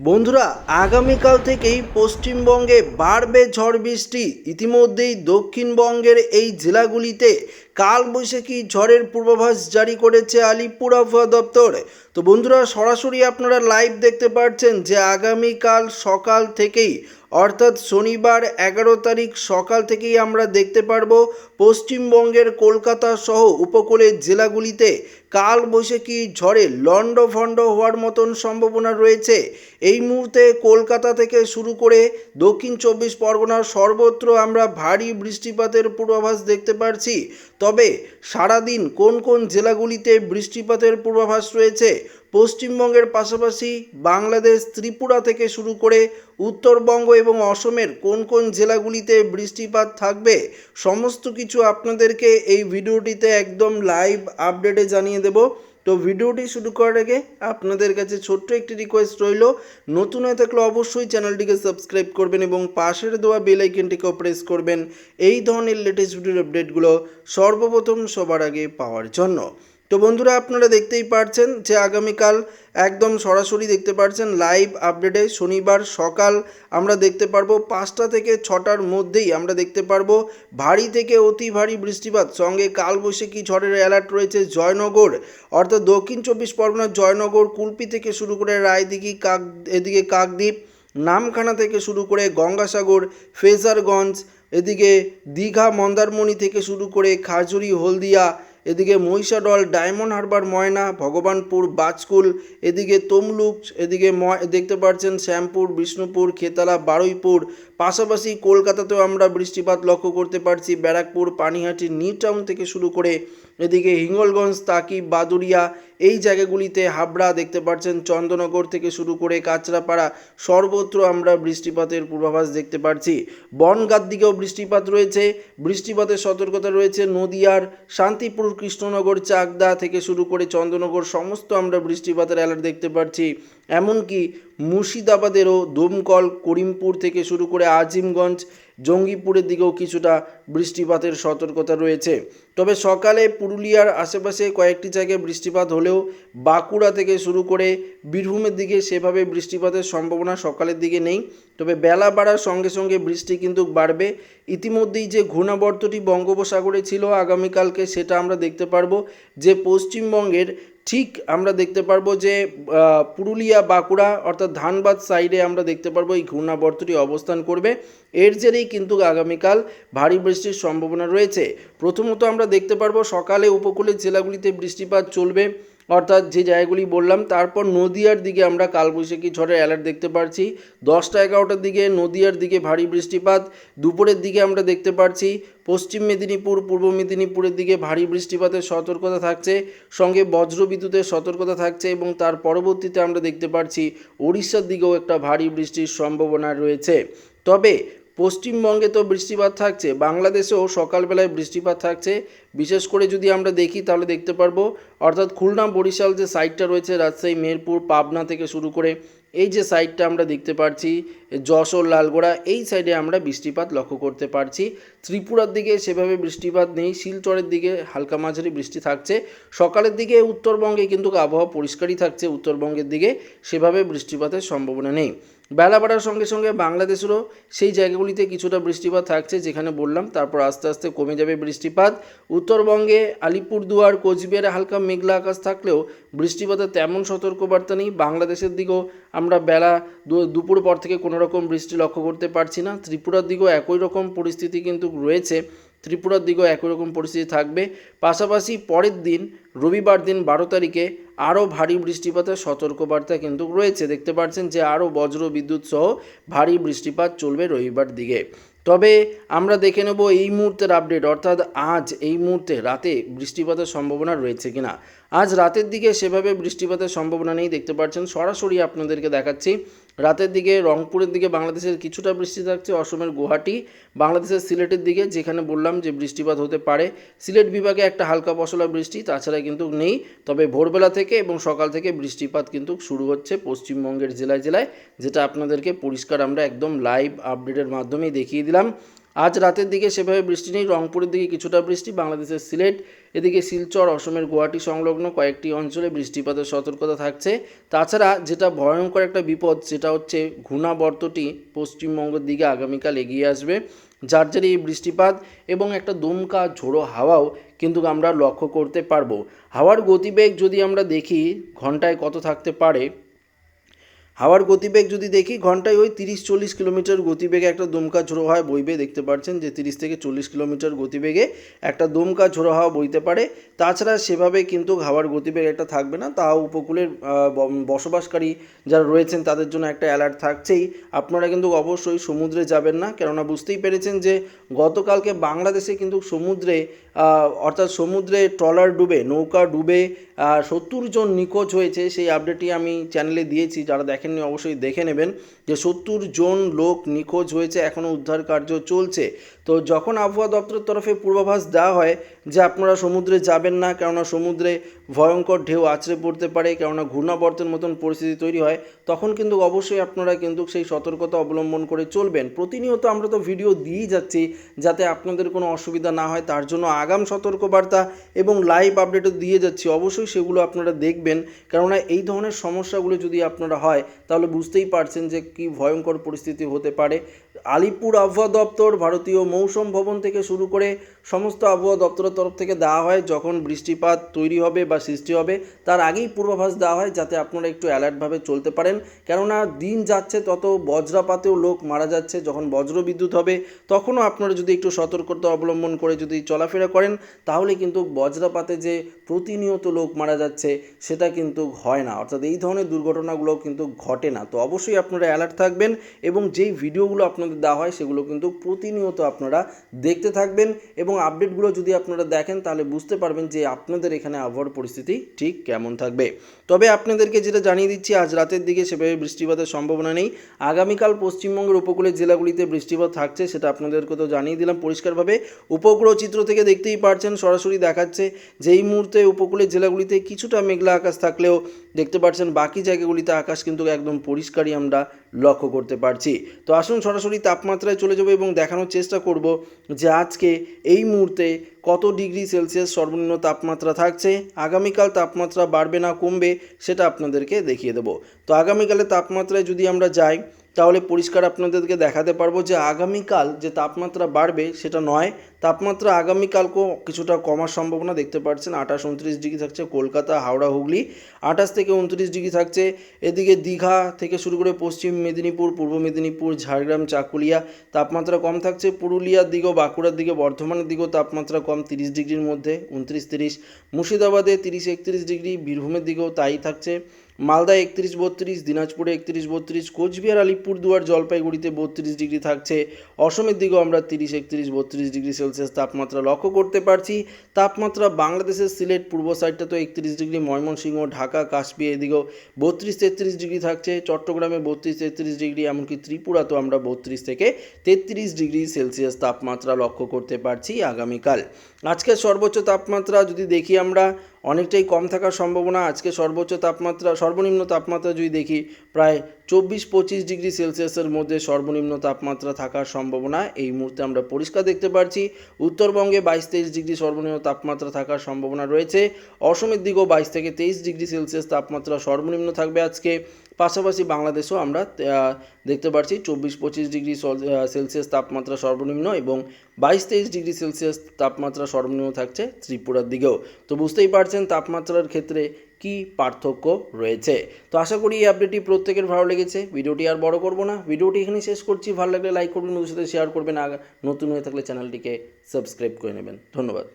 বন্ধুরা, আগামীকাল থেকেই পশ্চিমবঙ্গে বাড়বে ঝড় বৃষ্টি। ইতিমধ্যেই দক্ষিণবঙ্গের এই জেলাগুলিতে কালবৈশাখী ঝড়ের পূর্বাভাস জারি করেছে আলিপুর আবহাওয়া দপ্তর। তো বন্ধুরা, সরাসরি আপনারা লাইভ দেখতে পাচ্ছেন যে আগামীকাল সকাল থেকেই, অর্থাৎ শনিবার এগারো তারিখ সকাল থেকেই আমরা দেখতে পারব পশ্চিমবঙ্গের কলকাতা সহ উপকূলের জেলাগুলিতে কাল বৈশাখী ঝড়ে লণ্ডভণ্ড হওয়ার মতন সম্ভাবনা রয়েছে। এই মুহূর্তে কলকাতা থেকে শুরু করে দক্ষিণ চব্বিশ পরগনার সর্বত্র আমরা ভারী বৃষ্টিপাতের পূর্বাভাস দেখতে পারছি। তবে সারাদিন কোন কোন জেলাগুলিতে বৃষ্টিপাতের পূর্বাভাস রয়েছে পশ্চিমবঙ্গের পাশাপাশি বাংলাদেশ ত্রিপুরা থেকে শুরু করে উত্তরবঙ্গ এবং অসমের কোন কোন জেলাগুলিতে বৃষ্টিপাত থাকবে, সমস্ত কিছু আপনাদেরকে এই ভিডিওটিতে একদম লাইভ আপডেটে জানিয়ে দেব। তো ভিডিওটি শুরু করার আগে আপনাদের কাছে ছোট্ট একটি রিকোয়েস্ট রইল, নতুন হয়ে থাকলে অবশ্যই চ্যানেলটিকে সাবস্ক্রাইব করবেন এবং পাশের দেওয়া বেল আইকনটিকেও প্রেস করবেন। এই ধরনের লেটেস্ট ভিডিওর আপডেটগুলো সর্বপ্রথম সবার আগে পাওয়ার জন্য। তো বন্ধুরা আপনারা দেখতেই পারছেন যে আগামীকাল একদম সরাসরি দেখতে পারছেন লাইভ আপডেটে শনিবার সকাল আমরা দেখতে পারব পাঁচটা থেকে ছটার মধ্যেই আমরা দেখতে পারব ভারী থেকে অতি ভারী বৃষ্টিপাত, সঙ্গে কালবৈশাখী ঝড়ের অ্যালার্ট রয়েছে জয়নগর। অর্থাৎ দক্ষিণ চব্বিশ পরগনার জয়নগর, কুলপি থেকে শুরু করে রায়দিঘি, কাক, এদিকে কাকদ্বীপ, নামখানা থেকে শুরু করে গঙ্গাসাগর, ফেজারগঞ্জ, এদিকে দীঘা, মন্দারমণি থেকে শুরু করে খাজুরি হলদিয়া এদিকে মহিষাডল ডায়মন্ড হারবার, ময়না, ভগবানপুর, বাজকুল, এদিকে তমলুক, এদিকে দেখতে পাচ্ছেন শ্যামপুর, বিষ্ণুপুর, খেতালা, বারুইপুর। পাশাপাশি কলকাতাতেও আমরা বৃষ্টিপাত লক্ষ্য করতে পারছি। ব্যারাকপুর, পানিহাটি নিউ টাউন থেকে শুরু করে এদিকে হিঙ্গলগঞ্জ তাকি বাদুরিয়া এই জায়গাগুলিতে হাবড়া দেখতে পাচ্ছেন চন্দ্রনগর থেকে শুরু করে কাঁচরাপাড়া, সর্বত্র আমরা বৃষ্টিপাতের পূর্বাভাস দেখতে পাচ্ছি বনগাঁর দিকেও বৃষ্টিপাত রয়েছে, বৃষ্টিপাতের সতর্কতা রয়েছে নদিয়ার শান্তিপুর, কৃষ্ণনগর, চাকদা থেকে শুরু করে চন্দ্রনগর সমস্ত আমরা বৃষ্টিপাতের অ্যালার্ট দেখতে পাচ্ছি এমনকি মুর্শিদাবাদেরও দমকল করিমপুর থেকে শুরু করে আজিমগঞ্জ, জঙ্গিপুরের দিকেও কিছুটা বৃষ্টিপাতের সতর্কতা রয়েছে। তবে সকালে পুরুলিয়ার আশেপাশে কয়েকটি জায়গায় বৃষ্টিপাত হলেও বাঁকুড়া থেকে শুরু করে বীরভূমের দিকে সেভাবে বৃষ্টিপাতের সম্ভাবনা সকালের দিকে নেই। তবে বেলা বাড়ার সঙ্গে সঙ্গে বৃষ্টি কিন্তু বাড়বে। ইতিমধ্যেই যে ঘূর্ণাবর্তটি বঙ্গোপসাগরে ছিল আগামীকালকে সেটা আমরা দেখতে পারব। যে পশ্চিমবঙ্গের ঠিক আমরা দেখতে পারব যে পুরুলিয়া বাঁকুড়া অর্থাৎ ধানবাদ সাইডে আমরা দেখতে পারব এই ঘূর্ণাবর্তটি অবস্থান করবে। এর জেরেই কিন্তু আগামীকাল ভারী বৃষ্টির সম্ভাবনা রয়েছে। প্রথমত আমরা দেখতে পারব সকালে উপকূলের জেলাগুলিতে বৃষ্টিপাত চলবে। অর্থাৎ যে জায়গাগুলি বললাম, তারপর নদিয়ার দিকে আমরা কালবৈশাখী ঝড়ের অ্যালার্ট দেখতে পাচ্ছি দশটা এগারোটার দিকে নদিয়ার দিকে ভারী বৃষ্টিপাত। দুপুরের দিকে আমরা দেখতে পাচ্ছি পশ্চিম মেদিনীপুর, পূর্ব মেদিনীপুরের দিকে ভারী বৃষ্টিপাতের সতর্কতা থাকছে, সঙ্গে বজ্রবিদ্যুতের সতর্কতা থাকছে এবং তার পরবর্তীতে আমরা দেখতে পাচ্ছি ওড়িশার দিকেও একটা ভারী বৃষ্টির সম্ভাবনা রয়েছে। তবে পশ্চিমবঙ্গে তো বৃষ্টিপাত থাকছে, বাংলাদেশেও সকালবেলায় বৃষ্টিপাত থাকছে। বিশেষ করে যদি আমরা দেখি, তাহলে দেখতে পারব, অর্থাৎ খুলনা বরিশাল যে সাইডটা রয়েছে, রাজশাহী, মেহেরপুর, পাবনা থেকে শুরু করে এই যে সাইডটা আমরা দেখতে পাচ্ছি যশোর লালগোড়া, এই সাইডে আমরা বৃষ্টিপাত লক্ষ্য করতে পারছি। ত্রিপুরার দিকে সেভাবে বৃষ্টিপাত নেই, শিলচরের দিকে হালকা মাঝারি বৃষ্টি থাকছে। সকালের দিকে উত্তরবঙ্গে কিন্তু আবহাওয়া পরিষ্কারই থাকছে, উত্তরবঙ্গের দিকে সেভাবে বৃষ্টিপাতের সম্ভাবনা নেই। বেলা বাড়ার সঙ্গে সঙ্গে বাংলাদেশেরও সেই জায়গাগুলিতে কিছুটা বৃষ্টিপাত থাকছে, যেখানে বললাম, তারপর আস্তে আস্তে কমে যাবে বৃষ্টিপাত। উত্তরবঙ্গে আলিপুরদুয়ার, কোচবিহারে হালকা মেঘলা আকাশ থাকলেও বৃষ্টিপাতের তেমন সতর্কবার্তা নেই। বাংলাদেশের দিকেও আমরা বেলা দুপুর পর থেকে কোনো রকম বৃষ্টি লক্ষ্য করতে পারছি না। ত্রিপুরার দিকেও একই রকম পরিস্থিতি কিন্তু রয়েছে। ত্রিপুরার দিকেও একই রকম পরিস্থিতি থাকবে। পাশাপাশি পরের দিন, রবিবার দিন বারো তারিখে আরও ভারী বৃষ্টিপাতের সতর্কবার্তা কিন্তু রয়েছে। দেখতে পাচ্ছেন যে আরও বজ্র বিদ্যুৎ সহ ভারী বৃষ্টিপাত চলবে রবিবার দিকে। তবে আমরা দেখে নেব এই মুহূর্তের আপডেট অর্থাৎ আজ এই মুহূর্তে রাতে বৃষ্টিপাতের সম্ভাবনা রয়েছে কিনা। আজ রাতের দিকে সেভাবে বৃষ্টিপাতের সম্ভাবনা নেই, দেখতে পাচ্ছেন। সরাসরি আপনাদেরকে দেখাচ্ছি। রাতের দিকে রংপুরের দিকে বাংলাদেশের কিছুটা বৃষ্টি থাকছে, অসমের গুয়াহাটি, বাংলাদেশের সিলেটের দিকে, যেখানে বললাম যে বৃষ্টিপাত হতে পারে। সিলেট বিভাগে একটা হালকা পশলা বৃষ্টি, তাছাড়া কিন্তু নেই। তবে ভোরবেলা থেকে এবং সকাল থেকে বৃষ্টিপাত কিন্তু শুরু হচ্ছে পশ্চিমবঙ্গের জেলায় জেলায়, যেটা আপনাদেরকে পরিষ্কার আমরা একদম লাইভ আপডেটের মাধ্যমেই দেখিয়ে দিলাম। আজ রাতের দিকে সেভাবে বৃষ্টি নেই। রংপুরের দিকে কিছুটা বৃষ্টি, বাংলাদেশের সিলেট, এদিকে শিলচর, অসমের গুয়াহাটি সংলগ্ন কয়েকটি অঞ্চলে বৃষ্টিপাতের সতর্কতা থাকছে। তাছাড়া যেটা ভয়ঙ্কর একটা বিপদ, সেটা হচ্ছে ঘূর্ণাবর্তটি পশ্চিমবঙ্গের দিকে আগামীকাল এগিয়ে আসবে। যার জেরে এই বৃষ্টিপাত এবং একটা দমকা, ঝোড়ো হাওয়াও কিন্তু আমরা লক্ষ্য করতে পারব। হাওয়ার গতিবেগ যদি আমরা দেখি, ঘন্টায় কত থাকতে পারে? হাওয়ার গতিবেগ যদি দেখি, ঘন্টায় ওই তিরিশ চল্লিশ কিলোমিটার গতিবেগে একটা দমকা ঝোড়ো হাওয়া বইবে, দেখতে পাচ্ছেন যে তিরিশ থেকে চল্লিশ কিলোমিটার গতিবেগে একটা দমকা ঝোড়ো হাওয়া বইতে পারে। তাছাড়া সেভাবে কিন্তু হাওয়ার গতিবেগ একটা থাকবে না। তাও উপকূলের বসবাসকারী যারা রয়েছেন, তাদের জন্য একটা অ্যালার্ট থাকছেই। আপনারা কিন্তু অবশ্যই সমুদ্রে যাবেন না। কেননা বুঝতেই পেরেছেন যে গতকালকে বাংলাদেশে কিন্তু সমুদ্রে অর্থাৎ সমুদ্রে ট্রলার ডুবে, নৌকা ডুবে সত্তর জন নিখোঁজ হয়েছে, সেই আপডেটটি আমি চ্যানেলে দিয়েছি, যারা দেখেননি অবশ্যই দেখে নেবেন যে সত্তর জন লোক নিখোঁজ হয়েছে, এখনও উদ্ধার কার্য চলছে। তো যখন আবহাওয়া দপ্তরের তরফে পূর্বাভাস দেওয়া হয় যে আপনারা সমুদ্রে যাবেন না, কেননা সমুদ্রে ভয়ঙ্কর ঢেউ আছড়ে পড়তে পারে, কেননা ঘূর্ণাবর্তের মতন পরিস্থিতি তৈরি হয়, তখন কিন্তু অবশ্যই আপনারা কিন্তু সেই সতর্কতা অবলম্বন করে চলবেন। প্রতিনিয়ত আমরা তো ভিডিও দিয়েই যাচ্ছি যাতে আপনাদের কোনো অসুবিধা না হয়, তার জন্য আগাম সতর্কবার্তা এবং লাইভ আপডেটও দিয়ে যাচ্ছি। অবশ্যই সেগুলো আপনারা দেখবেন, কেননা এই ধরনের সমস্যাগুলো যদি আপনারা হয়, তাহলে বুঝতেই পারছেন যে কি ভয়ঙ্কর পরিস্থিতি হতে পারে। আলিপুর আবহাওয়া দপ্তর ভারতীয় মৌসুম ভবন থেকে শুরু করে সমস্ত আবহাওয়া দপ্তরের তরফ থেকে দেওয়া হয় যখন বৃষ্টিপাত তৈরি হবে বা সৃষ্টি হবে, তার আগেই পূর্বাভাস দেওয়া হয় যাতে আপনারা একটু অ্যালার্টভাবে চলতে পারেন। কেননা দিন যাচ্ছে তত বজ্রাপাতেও লোক মারা যাচ্ছে। যখন বজ্র বিদ্যুৎ হবে, তখনও আপনারা যদি একটু সতর্কতা অবলম্বন করে যদি চলাফেরা করেন, তাহলে কিন্তু বজ্রাপাতে যে প্রতিনিয়ত লোক মারা যাচ্ছে, সেটা কিন্তু হয় না। অর্থাৎ এই ধরনের দুর্ঘটনাগুলো কিন্তু ঘটে না। তো অবশ্যই আপনারা অ্যালার্ট থাকবেন এবং যেই ভিডিওগুলো আপনাদের দেওয়া হয়, সেগুলো কিন্তু প্রতিনিয়ত আপনারা দেখতে থাকবেন এবং আপডেটগুলো যদি আপনারা দেখেন, তাহলে বুঝতে পারবেন যে আপনাদের এখানে আবহাওয়ার পরিস্থিতি ঠিক কেমন থাকবে। তবে আপনাদেরকে যেটা জানিয়ে দিচ্ছি, আজ রাতের দিকে সেভাবে বৃষ্টিপাতের সম্ভাবনা নেই। আগামীকাল পশ্চিমবঙ্গের উপকূলের জেলাগুলিতে বৃষ্টিপাত থাকছে, সেটা আপনাদেরকে তো জানিয়ে দিলাম পরিষ্কারভাবে। উপগ্রহ চিত্র থেকে দেখতেই পারছেন, সরাসরি দেখাচ্ছে যেই মুহূর্তে উপকূলের জেলাগুলিতে কিছুটা মেঘলা আকাশ থাকলেও দেখতে পাচ্ছেন, বাকি জায়গাগুলিতে আকাশ কিন্তু একদম পরিষ্কারই আমরা লক্ষ্য করতে পারছি। তো আসুন সরাসরি তাপমাত্রায় চলে যাব এবং দেখানোর চেষ্টা করব যে আজকে এই মুহূর্তে কত ডিগ্রি সেলসিয়াস সর্বনিম্ন তাপমাত্রা থাকছে, আগামীকাল তাপমাত্রা বাড়বে না, কমবে, সেটা আপনাদেরকে দেখিয়ে দেবো। তো আগামীকালে তাপমাত্রায় যদি আমরা যাই তাহলে পরিষ্কার আপনাদেরকে দেখাতে পারব যে আগামীকাল যে তাপমাত্রা বাড়বে সেটা নয়, তাপমাত্রা আগামীকালকেও কিছুটা কমার সম্ভাবনা দেখতে পাচ্ছেন। আঠাশ, উনত্রিশ ডিগ্রি থাকছে কলকাতা, হাওড়া, হুগলি। আঠাশ থেকে উনত্রিশ ডিগ্রি থাকছে এদিকে দীঘা থেকে শুরু করে পশ্চিম মেদিনীপুর, পূর্ব মেদিনীপুর, ঝাড়গ্রাম, চাকুলিয়া। তাপমাত্রা কম থাকছে পুরুলিয়ার দিকেও, বাঁকুড়ার দিকে, বর্ধমানের দিকেও তাপমাত্রা কম তিরিশ ডিগ্রির মধ্যে, উনত্রিশ, তিরিশ। মুর্শিদাবাদে তিরিশ, একত্রিশ ডিগ্রি, বীরভূমের দিকেও তাই থাকছে। মালদা একত্রিশ বত্রিশ, দিনাজপুরে একত্রিশ বত্রিশ, কোচবিহার আলিপুরদুয়ার জলপাইগুড়িতে বত্রিশ ডিগ্রি থাকছে। অসমের দিকেও আমরা তিরিশ, একত্রিশ, বত্রিশ ডিগ্রি সেলসিয়াস তাপমাত্রা লক্ষ্য করতে পারছি। তাপমাত্রা বাংলাদেশের সিলেট, পূর্ব সাইডটা তো একত্রিশ ডিগ্রি, ময়মনসিংহ, ঢাকা, কাশ্মীর এদিকেও বত্রিশ, তেত্রিশ ডিগ্রি থাকছে। চট্টগ্রামে বত্রিশ, তেত্রিশ ডিগ্রি, এমনকি ত্রিপুরাতেও আমরা বত্রিশ থেকে তেত্রিশ ডিগ্রি সেলসিয়াস তাপমাত্রা লক্ষ্য করতে পারছি আগামীকাল। আজকের সর্বোচ্চ তাপমাত্রা যদি দেখি আমরা অনেকটাই কম থাকার সম্ভাবনা। আজকে সর্বোচ্চ তাপমাত্রা সর্বনিম্ন তাপমাত্রা যদি দেখি প্রায় চব্বিশ পঁচিশ ডিগ্রি সেলসিয়াসের মধ্যে সর্বনিম্ন তাপমাত্রা থাকার সম্ভাবনা এই মুহূর্তে আমরা পরিষ্কার দেখতে পাচ্ছি উত্তরবঙ্গে বাইশ তেইশ ডিগ্রি সর্বনিম্ন তাপমাত্রা থাকার সম্ভাবনা রয়েছে। অসমের দিকেও বাইশ থেকে তেইশ ডিগ্রি সেলসিয়াস তাপমাত্রা সর্বনিম্ন থাকবে আজকে। পাশাপাশি বাংলাদেশেও আমরা দেখতে পাচ্ছি চব্বিশ পঁচিশ ডিগ্রি সেলসিয়াস তাপমাত্রা সর্বনিম্ন এবং বাইশ তেইশ ডিগ্রি সেলসিয়াস তাপমাত্রা সর্বনিম্ন থাকছে ত্রিপুরার দিকেও। তো বুঝতেই পারছেন তাপমাত্রার ক্ষেত্রে কি পার্থক্য রয়েছে? তো আশা করি এই আপডেটটি প্রত্যেকের ভালো লেগেছে। ভিডিওটি আর বড় করব না। ভিডিওটি এখানেই শেষ করছি। ভালো লাগলে লাইক করবেন ওদের সাথে শেয়ার করবেন। আর নতুন হয়ে থাকলে চ্যানেলটিকে সাবস্ক্রাইব করে নেবেন। ধন্যবাদ।